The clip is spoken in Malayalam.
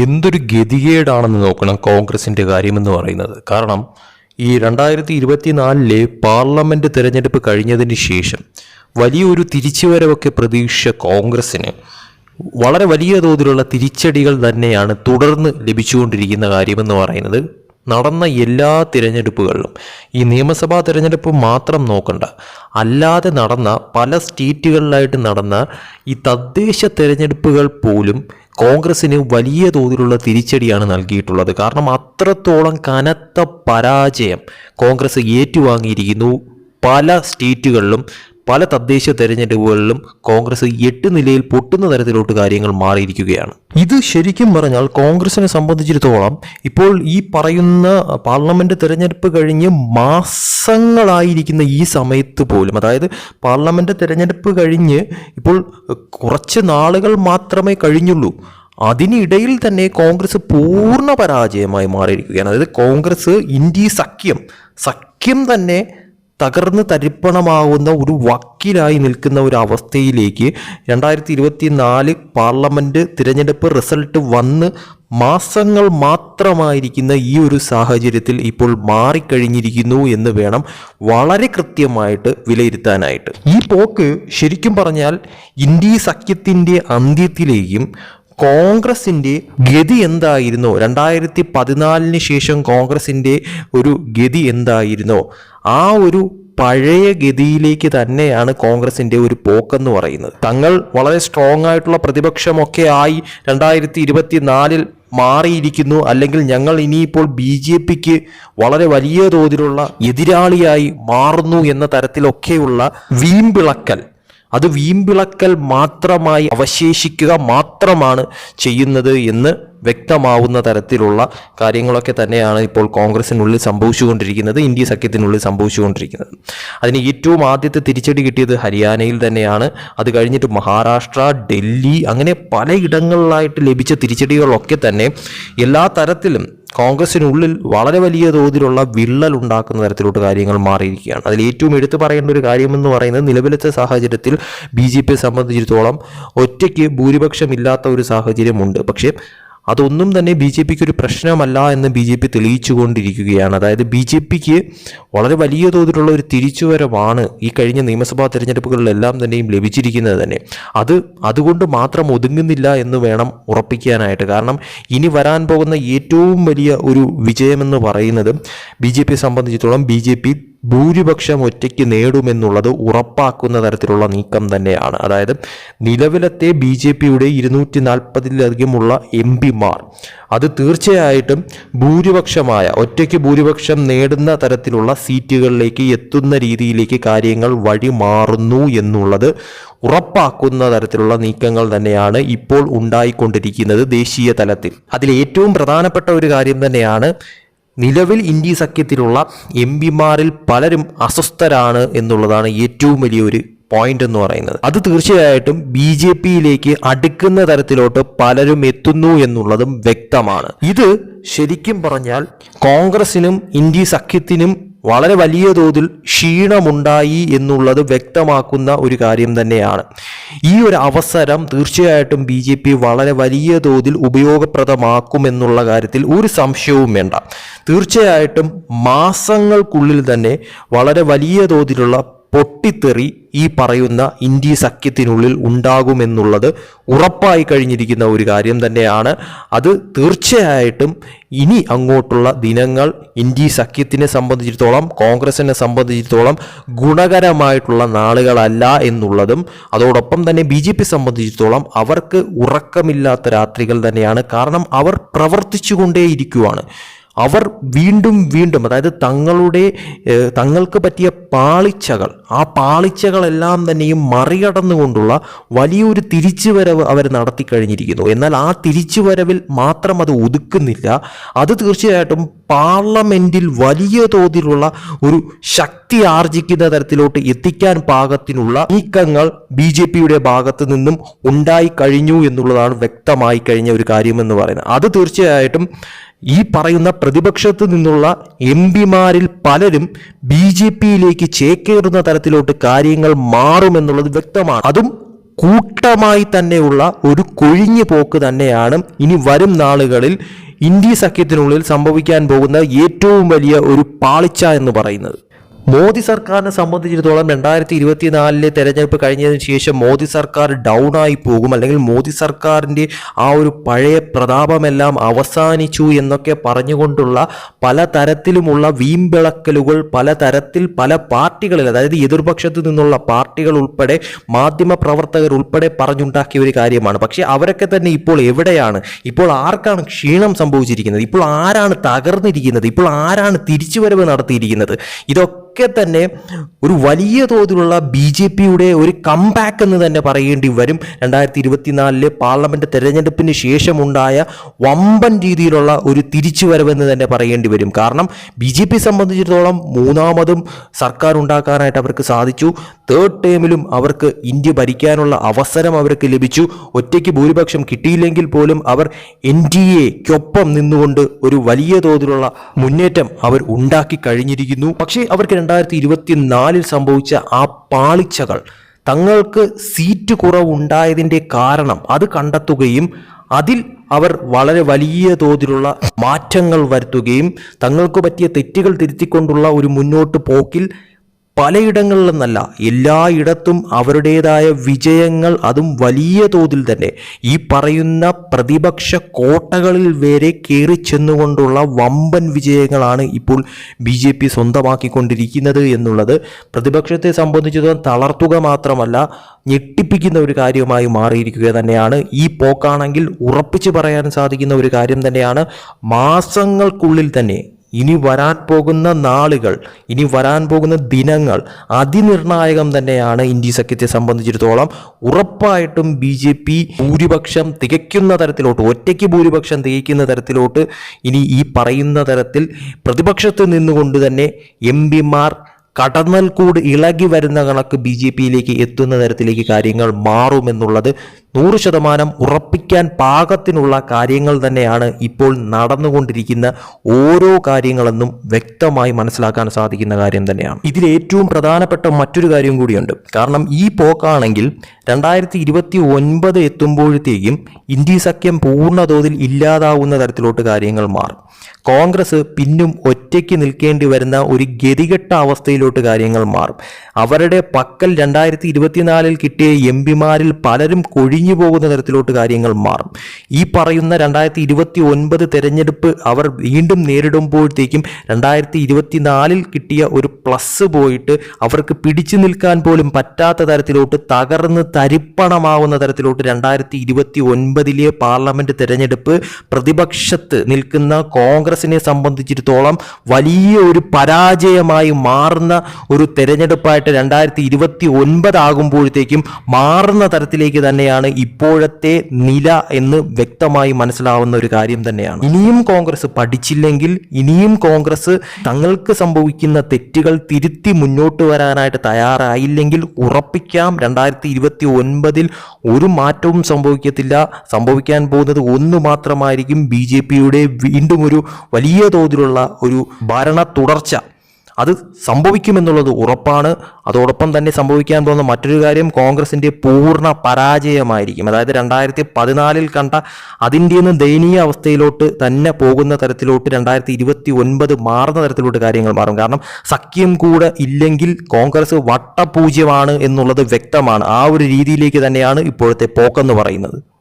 എന്തൊരു ഗതികേടാണെന്ന് നോക്കണം കോൺഗ്രസിന്റെ കാര്യമെന്ന് പറയുന്നത്. കാരണം ഈ രണ്ടായിരത്തി ഇരുപത്തിനാലിലെ പാർലമെന്റ് തിരഞ്ഞെടുപ്പ് കഴിഞ്ഞതിന് ശേഷം വലിയൊരു തിരിച്ചുവരവൊക്കെ പ്രതീക്ഷിച്ച കോൺഗ്രസ്സിന് വളരെ വലിയ തോതിലുള്ള തിരിച്ചടികൾ തന്നെയാണ് തുടർന്ന് ലഭിച്ചുകൊണ്ടിരിക്കുന്ന കാര്യമെന്ന് പറയുന്നത്. നടന്ന എല്ലാ തിരഞ്ഞെടുപ്പുകളിലും ഈ നിയമസഭാ തിരഞ്ഞെടുപ്പ് മാത്രം നോക്കണ്ട അല്ലാതെ നടന്ന പല സ്റ്റേറ്റുകളിലായിട്ട് നടന്ന ഈ തദ്ദേശ തിരഞ്ഞെടുപ്പുകൾ പോലും കോൺഗ്രസിന് വലിയ തോതിലുള്ള തിരിച്ചടിയാണ് നൽകിയിട്ടുള്ളത്. കാരണം അത്രത്തോളം കനത്ത പരാജയം കോൺഗ്രസ് ഏറ്റുവാങ്ങിയിരിക്കുന്നു. പല സ്റ്റേറ്റുകളിലും പല തദ്ദേശ തെരഞ്ഞെടുപ്പുകളിലും കോൺഗ്രസ് എട്ട് നിലയിൽ പൊട്ടുന്ന തരത്തിലോട്ട് കാര്യങ്ങൾ മാറിയിരിക്കുകയാണ്. ഇത് ശരിക്കും പറഞ്ഞാൽ കോൺഗ്രസിനെ സംബന്ധിച്ചിടത്തോളം ഇപ്പോൾ ഈ പറയുന്ന പാർലമെന്റ് തെരഞ്ഞെടുപ്പ് കഴിഞ്ഞ് മാസങ്ങളായിരിക്കുന്ന ഈ സമയത്ത് പോലും അതായത് പാർലമെന്റ് തെരഞ്ഞെടുപ്പ് കഴിഞ്ഞ് ഇപ്പോൾ കുറച്ച് നാളുകൾ മാത്രമേ കഴിഞ്ഞുള്ളൂ. അതിനിടയിൽ തന്നെ കോൺഗ്രസ് പൂർണ പരാജയമായി മാറിയിരിക്കുകയാണ്. അതായത് കോൺഗ്രസ് ഇന്ത്യ സഖ്യം സഖ്യം തന്നെ തകർന്ന് തരിപ്പണമാവുന്ന ഒരു വക്കീലായി നിൽക്കുന്ന ഒരു അവസ്ഥയിലേക്ക് രണ്ടായിരത്തി ഇരുപത്തി നാല് പാർലമെന്റ് തിരഞ്ഞെടുപ്പ് റിസൾട്ട് വന്ന് മാസങ്ങൾ മാത്രമായിരിക്കുന്ന ഈ ഒരു സാഹചര്യത്തിൽ ഇപ്പോൾ മാറിക്കഴിഞ്ഞിരിക്കുന്നു എന്ന് വേണം വളരെ കൃത്യമായിട്ട് വിലയിരുത്താനായിട്ട്. ഈ പോക്ക് ശരിക്കും പറഞ്ഞാൽ ഇന്ത്യ സഖ്യത്തിന്റെ അന്ത്യത്തിലേക്കും കോൺഗ്രസിന്റെ ഗതി എന്തായിരുന്നു? രണ്ടായിരത്തി പതിനാലിന് ശേഷം കോൺഗ്രസിന്റെ ഒരു ഗതി എന്തായിരുന്നു? ആ ഒരു പഴയ ഗതിയിലേക്ക് തന്നെയാണ് കോൺഗ്രസിന്റെ ഒരു പോക്കെന്ന് പറയുന്നത്. തങ്ങൾ വളരെ സ്ട്രോങ് ആയിട്ടുള്ള പ്രതിപക്ഷമൊക്കെ ആയി രണ്ടായിരത്തി ഇരുപത്തിനാലിൽ മാറിയിരിക്കുന്നു. അല്ലെങ്കിൽ ഞങ്ങൾ ഇനിയിപ്പോൾ ബി ജെ പിക്ക് വളരെ വലിയ തോതിലുള്ള എതിരാളിയായി മാറുന്നു എന്ന തരത്തിലൊക്കെയുള്ള വീമ്പിളക്കൽ അത് വീമ്പിളക്കൽ മാത്രമായി അവശേഷിക്കുക മാത്രമാണ് ചെയ്യുന്നത് എന്ന് വ്യക്തമാവുന്ന തരത്തിലുള്ള കാര്യങ്ങളൊക്കെ തന്നെയാണ് ഇപ്പോൾ കോൺഗ്രസിനുള്ളിൽ സംഭവിച്ചുകൊണ്ടിരിക്കുന്നത് ഇന്ത്യ സഖ്യത്തിനുള്ളിൽ സംഭവിച്ചുകൊണ്ടിരിക്കുന്നത്. അതിന് ഏറ്റവും ആദ്യത്തെ തിരിച്ചടി കിട്ടിയത് ഹരിയാനയിൽ തന്നെയാണ്. അത് കഴിഞ്ഞിട്ട് മഹാരാഷ്ട്ര ഡൽഹി അങ്ങനെ പലയിടങ്ങളിലായിട്ട് ലഭിച്ച തിരിച്ചടികളൊക്കെ തന്നെ എല്ലാ തരത്തിലും കോൺഗ്രസിനുള്ളിൽ വളരെ വലിയ തോതിലുള്ള വിള്ളൽ ഉണ്ടാക്കുന്ന തരത്തിലോട്ട് കാര്യങ്ങൾ മാറിയിരിക്കുകയാണ്. അതിൽ ഏറ്റവും എടുത്തു പറയേണ്ട ഒരു കാര്യമെന്ന് പറയുന്നത് നിലവിലത്തെ സാഹചര്യത്തിൽ ബി ജെ പിയെ സംബന്ധിച്ചിടത്തോളം ഒറ്റയ്ക്ക് ഭൂരിപക്ഷമില്ലാത്ത ഒരു സാഹചര്യമുണ്ട്. പക്ഷേ അതൊന്നും തന്നെ ബി ജെ പിക്ക് ഒരു പ്രശ്നമല്ല എന്ന് ബി ജെ പി തെളിയിച്ചുകൊണ്ടിരിക്കുകയാണ്. അതായത് ബി ജെ പിക്ക് വളരെ വലിയ തോതിലുള്ള ഒരു തിരിച്ചുവരവാണ് ഈ കഴിഞ്ഞ നിയമസഭാ തെരഞ്ഞെടുപ്പുകളിലെല്ലാം തന്നെയും ലഭിച്ചിരിക്കുന്നത് തന്നെ. അത് അതുകൊണ്ട് മാത്രം ഒതുങ്ങുന്നില്ല എന്ന് വേണം ഉറപ്പിക്കാനായിട്ട്. കാരണം ഇനി വരാൻ പോകുന്ന ഏറ്റവും വലിയ ഒരു വിജയമെന്ന് പറയുന്നത് ബി ജെ പിയെ സംബന്ധിച്ചിടത്തോളം ബി ജെ പി ഭൂരിപക്ഷം ഒറ്റയ്ക്ക് നേടുമെന്നുള്ളത് ഉറപ്പാക്കുന്ന തരത്തിലുള്ള നീക്കം തന്നെയാണ്. അതായത് നിലവിലത്തെ ബി ജെ പിയുടെ ഇരുന്നൂറ്റി നാൽപ്പതിലധികമുള്ള എം പിമാർ അത് തീർച്ചയായിട്ടും ഭൂരിപക്ഷമായ ഒറ്റയ്ക്ക് ഭൂരിപക്ഷം നേടുന്ന തരത്തിലുള്ള സീറ്റുകളിലേക്ക് എത്തുന്ന രീതിയിലേക്ക് കാര്യങ്ങൾ വഴി മാറുന്നു എന്നുള്ളത് ഉറപ്പാക്കുന്ന തരത്തിലുള്ള നീക്കങ്ങൾ തന്നെയാണ് ഇപ്പോൾ ഉണ്ടായിക്കൊണ്ടിരിക്കുന്നത് ദേശീയ തലത്തിൽ. അതിൽ ഏറ്റവും പ്രധാനപ്പെട്ട ഒരു കാര്യം തന്നെയാണ് നിലവിൽ ഇന്ത്യ സഖ്യത്തിലുള്ള എം പിമാരിൽ പലരും അസ്വസ്ഥരാണ് എന്നുള്ളതാണ് ഏറ്റവും വലിയൊരു പോയിന്റ് എന്ന് പറയുന്നത്. അത് തീർച്ചയായിട്ടും ബി ജെ പിയിലേക്ക് അടുക്കുന്ന തരത്തിലോട്ട് പലരും എത്തുന്നു എന്നുള്ളതും വ്യക്തമാണ്. ഇത് ശരിക്കും പറഞ്ഞാൽ കോൺഗ്രസിനും ഇന്ത്യ സഖ്യത്തിനും വളരെ വലിയ തോതിൽ ക്ഷീണമുണ്ടായി എന്നുള്ളത് വ്യക്തമാക്കുന്ന ഒരു കാര്യം തന്നെയാണ്. ഈ ഒരു അവസരം തീർച്ചയായിട്ടും ബി ജെ പി വളരെ വലിയ തോതിൽ ഉപയോഗപ്രദമാക്കുമെന്നുള്ള കാര്യത്തിൽ ഒരു സംശയവും വേണ്ട. തീർച്ചയായിട്ടും മാസങ്ങൾക്കുള്ളിൽ തന്നെ വളരെ വലിയ തോതിലുള്ള പൊട്ടിത്തെറി ഈ പറയുന്ന ഇന്ത്യ സഖ്യത്തിനുള്ളിൽ ഉണ്ടാകുമെന്നുള്ളത് ഉറപ്പായി കഴിഞ്ഞിരിക്കുന്ന ഒരു കാര്യം തന്നെയാണ്. അത് തീർച്ചയായിട്ടും ഇനി അങ്ങോട്ടുള്ള ദിനങ്ങൾ ഇന്ത്യ സഖ്യത്തിനെ സംബന്ധിച്ചിടത്തോളം കോൺഗ്രസിനെ സംബന്ധിച്ചിടത്തോളം ഗുണകരമായിട്ടുള്ള നാളുകളല്ല എന്നുള്ളതും അതോടൊപ്പം തന്നെ ബി ജെ പി സംബന്ധിച്ചിടത്തോളം അവർക്ക് ഉറക്കമില്ലാത്ത രാത്രികൾ തന്നെയാണ്. കാരണം അവർ പ്രവർത്തിച്ചുകൊണ്ടേയിരിക്കുവാണ്. അവർ വീണ്ടും വീണ്ടും അതായത് തങ്ങളുടെ തങ്ങൾക്ക് പറ്റിയ പാളിച്ചകൾ ആ പാളിച്ചകളെല്ലാം തന്നെയും മറികടന്നുകൊണ്ടുള്ള വലിയൊരു തിരിച്ചുവരവ് അവർ നടത്തി കഴിഞ്ഞിരിക്കുന്നു. എന്നാൽ ആ തിരിച്ചുവരവിൽ മാത്രം അത് ഒതുക്കുന്നില്ല. അത് തീർച്ചയായിട്ടും പാർലമെന്റിൽ വലിയ തോതിലുള്ള ഒരു ശക്തി ആർജിക്കുന്ന തരത്തിലോട്ട് എത്തിക്കാൻ പാകത്തിനുള്ള നീക്കങ്ങൾ ബി ജെ പിയുടെ ഭാഗത്ത് നിന്നും ഉണ്ടായി കഴിഞ്ഞു എന്നുള്ളതാണ് വ്യക്തമായി കഴിഞ്ഞ ഒരു കാര്യമെന്ന് പറയുന്നത്. അത് തീർച്ചയായിട്ടും ഈ പറയുന്ന പ്രതിപക്ഷത്തു നിന്നുള്ള എം പിമാരിൽ പലരും ബി ജെ പിയിലേക്ക് ചേക്കേറുന്ന തരത്തിലോട്ട് കാര്യങ്ങൾ മാറുമെന്നുള്ളത് വ്യക്തമാണ്. അതും കൂട്ടമായി തന്നെയുള്ള ഒരു കൊഴിഞ്ഞു പോക്ക് തന്നെയാണ് ഇനി വരും നാളുകളിൽ ഇന്ത്യ സഖ്യത്തിനുള്ളിൽ സംഭവിക്കാൻ പോകുന്ന ഏറ്റവും വലിയ ഒരു പാളിച്ച എന്ന് പറയുന്നത്. മോദി സർക്കാരിനെ സംബന്ധിച്ചിടത്തോളം രണ്ടായിരത്തി ഇരുപത്തിനാലിലെ തെരഞ്ഞെടുപ്പ് കഴിഞ്ഞതിന് ശേഷം മോദി സർക്കാർ ഡൗൺ ആയി പോകും. അല്ലെങ്കിൽ മോദി സർക്കാരിന്റെ ആ ഒരു പഴയ പ്രതാപമെല്ലാം അവസാനിച്ചു എന്നൊക്കെ പറഞ്ഞുകൊണ്ടുള്ള പല തരത്തിലുമുള്ള വീമ്പിളക്കലുകൾ പല തരത്തിൽ പല പാർട്ടികളിൽ അതായത് എതിർപക്ഷത്തു നിന്നുള്ള പാർട്ടികൾ ഉൾപ്പെടെ മാധ്യമ പ്രവർത്തകർ ഉൾപ്പെടെ പറഞ്ഞുണ്ടാക്കിയ ഒരു കാര്യമാണ്. പക്ഷേ അവരൊക്കെ തന്നെ ഇപ്പോൾ എവിടെയാണ്? ഇപ്പോൾ ആർക്കാണ് ക്ഷീണം സംഭവിച്ചിരിക്കുന്നത്? ഇപ്പോൾ ആരാണ് തകർന്നിരിക്കുന്നത്? ഇപ്പോൾ ആരാണ് തിരിച്ചുവരവ് നടത്തിയിരിക്കുന്നത്? ഇതൊക്കെ ഒക്കെ തന്നെ ഒരു വലിയ തോതിലുള്ള ബി ജെ പിയുടെ ഒരു കംബാക്ക് എന്ന് തന്നെ പറയേണ്ടി വരും. രണ്ടായിരത്തി ഇരുപത്തിനാലിലെ പാർലമെന്റ് തെരഞ്ഞെടുപ്പിന് ശേഷമുണ്ടായ വമ്പൻ രീതിയിലുള്ള ഒരു തിരിച്ചുവരവെന്ന് തന്നെ പറയേണ്ടി വരും. കാരണം ബി ജെ പി സംബന്ധിച്ചിടത്തോളം മൂന്നാമതും സർക്കാർ ഉണ്ടാക്കാനായിട്ട് അവർക്ക് സാധിച്ചു. തേർഡ് ടേമിലും അവർക്ക് ഇന്ത്യ ഭരിക്കാനുള്ള അവസരം അവർക്ക് ലഭിച്ചു. ഒറ്റയ്ക്ക് ഭൂരിപക്ഷം കിട്ടിയില്ലെങ്കിൽ പോലും അവർ എൻ ഡി എക്കൊപ്പം നിന്നുകൊണ്ട് ഒരു വലിയ തോതിലുള്ള മുന്നേറ്റം അവർ ഉണ്ടാക്കി കഴിഞ്ഞിരിക്കുന്നു. പക്ഷേ അവർക്ക് രണ്ടായിരത്തി ഇരുപത്തി നാലിൽ സംഭവിച്ച ആ പാളിച്ചകൾ തങ്ങൾക്ക് സീറ്റ് കുറവുണ്ടായതിന്റെ കാരണം അത് കണ്ടെത്തുകയും അതിൽ അവർ വളരെ വലിയ തോതിലുള്ള മാറ്റങ്ങൾ വരുത്തുകയും തങ്ങൾക്ക് പറ്റിയ തെറ്റുകൾ തിരുത്തിക്കൊണ്ടുള്ള ഒരു മുന്നോട്ട് പോക്കിൽ പലയിടങ്ങളിലെന്നല്ല എല്ലായിടത്തും അവരുടേതായ വിജയങ്ങൾ അതും വലിയ തോതിൽ തന്നെ. ഈ പറയുന്ന പ്രതിപക്ഷ കോട്ടകളിൽ വരെ കയറി ചെന്നുകൊണ്ടുള്ള വമ്പൻ വിജയങ്ങളാണ് ഇപ്പോൾ ബി ജെ പി സ്വന്തമാക്കിക്കൊണ്ടിരിക്കുന്നത് എന്നുള്ളത് പ്രതിപക്ഷത്തെ സംബന്ധിച്ചിടത്തോളം തളർത്തുക മാത്രമല്ല ഞെട്ടിപ്പിക്കുന്ന ഒരു കാര്യമായി മാറിയിരിക്കുക തന്നെയാണ്. ഈ പോക്കാണെങ്കിൽ ഉറപ്പിച്ചു പറയാൻ സാധിക്കുന്ന ഒരു കാര്യം തന്നെയാണ്. മാസങ്ങൾക്കുള്ളിൽ തന്നെ ഇനി വരാൻ പോകുന്ന നാളുകൾ ഇനി വരാൻ പോകുന്ന ദിനങ്ങൾ അതിനിർണായകം തന്നെയാണ് ഇന്ത്യ സഖ്യത്തെ സംബന്ധിച്ചിടത്തോളം. ഉറപ്പായിട്ടും ബി ജെ പി ഭൂരിപക്ഷം തികയ്ക്കുന്ന തരത്തിലോട്ട് ഒറ്റയ്ക്ക് ഭൂരിപക്ഷം തികയ്ക്കുന്ന തരത്തിലോട്ട് ഇനി ഈ പറയുന്ന തരത്തിൽ പ്രതിപക്ഷത്ത് നിന്നുകൊണ്ട് തന്നെ എം പിമാർ കടന്നൽ കൂട് ഇളകി വരുന്ന കണക്ക് ബി ജെ പിയിലേക്ക് എത്തുന്ന തരത്തിലേക്ക് കാര്യങ്ങൾ മാറുമെന്നുള്ളത് നൂറ് ശതമാനം ഉറപ്പിക്കാൻ പാകത്തിനുള്ള കാര്യങ്ങൾ തന്നെയാണ് ഇപ്പോൾ നടന്നുകൊണ്ടിരിക്കുന്ന ഓരോ കാര്യങ്ങളെന്നും വ്യക്തമായി മനസ്സിലാക്കാൻ സാധിക്കുന്ന കാര്യം തന്നെയാണ്. ഇതിൽ ഏറ്റവും പ്രധാനപ്പെട്ട മറ്റൊരു കാര്യം കൂടിയുണ്ട്. കാരണം ഈ പോക്കാണെങ്കിൽ രണ്ടായിരത്തി ഇരുപത്തി ഒൻപത് എത്തുമ്പോഴത്തേക്കും ഇന്ത്യ സഖ്യം പൂർണതോതിൽ ഇല്ലാതാവുന്ന തരത്തിലോട്ട് കാര്യങ്ങൾ മാറും. കോൺഗ്രസ് പിന്നും ഒറ്റയ്ക്ക് നിൽക്കേണ്ടി വരുന്ന ഒരു ഗതികെട്ട അവസ്ഥയിലോട്ട് കാര്യങ്ങൾ മാറും. അവരുടെ പക്കൽ രണ്ടായിരത്തി ഇരുപത്തിനാലിൽ കിട്ടിയ എം പിമാരിൽ പലരും കൊഴിഞ്ഞു പോകുന്ന തരത്തിലോട്ട് കാര്യങ്ങൾ മാറും. ഈ പറയുന്ന രണ്ടായിരത്തി ഇരുപത്തി ഒൻപത് തെരഞ്ഞെടുപ്പ് അവർ വീണ്ടും നേരിടുമ്പോഴത്തേക്കും രണ്ടായിരത്തി ഇരുപത്തിനാലിൽ കിട്ടിയ ഒരു പ്ലസ് പോയിട്ട് അവർക്ക് പിടിച്ചു നിൽക്കാൻ പോലും പറ്റാത്ത തരത്തിലോട്ട് തകർന്ന് തരിപ്പണമാവുന്ന തരത്തിലോട്ട് രണ്ടായിരത്തി ഇരുപത്തി ഒൻപതിലെ പാർലമെന്റ് തെരഞ്ഞെടുപ്പ് പ്രതിപക്ഷത്ത് നിൽക്കുന്ന കോൺഗ്രസിനെ സംബന്ധിച്ചിടത്തോളം വലിയ ഒരു പരാജയമായി മാറുന്ന ഒരു തെരഞ്ഞെടുപ്പായിട്ട് രണ്ടായിരത്തി ഇരുപത്തി ഒൻപത് ആകുമ്പോഴത്തേക്കും മാറുന്ന തരത്തിലേക്ക് തന്നെയാണ് ഇപ്പോഴത്തെ നില എന്ന് വ്യക്തമായി മനസ്സിലാവുന്ന ഒരു കാര്യം തന്നെയാണ്. ഇനിയും കോൺഗ്രസ് പഠിച്ചില്ലെങ്കിൽ ഇനിയും കോൺഗ്രസ് തങ്ങൾക്ക് സംഭവിക്കുന്ന തെറ്റുകൾ തിരുത്തി മുന്നോട്ട് വരാനായിട്ട് തയ്യാറായില്ലെങ്കിൽ ഉറപ്പിക്കാം. രണ്ടായിരത്തി ഇരുപത്തി ഒൻപതിൽ ഒരു മാറ്റവും സംഭവിക്കത്തില്ല. സംഭവിക്കാൻ പോകുന്നത് ഒന്ന് മാത്രമായിരിക്കും ബി ജെ പിയുടെ വീണ്ടും ഒരു വലിയ തോതിലുള്ള ഒരു ഭരണ തുടർച്ച. അത് സംഭവിക്കുമെന്നുള്ളത് ഉറപ്പാണ്. അതോടൊപ്പം തന്നെ സംഭവിക്കാൻ പോകുന്ന മറ്റൊരു കാര്യം കോൺഗ്രസിന്റെ പൂർണ പരാജയമായിരിക്കും. അതായത് രണ്ടായിരത്തി പതിനാലിൽ കണ്ട അതിന്റെ ദയനീയ അവസ്ഥയിലോട്ട് തന്നെ പോകുന്ന തരത്തിലോട്ട് രണ്ടായിരത്തി ഇരുപത്തി ഒൻപത് മാറുന്ന തരത്തിലോട്ട് കാര്യങ്ങൾ മാറും. കാരണം സഖ്യം കൂടെ ഇല്ലെങ്കിൽ കോൺഗ്രസ് വട്ടപൂജ്യമാണ് എന്നുള്ളത് വ്യക്തമാണ്. ആ ഒരു രീതിയിലേക്ക് തന്നെയാണ് ഇപ്പോഴത്തെ പോക്കെന്ന് പറയുന്നത്.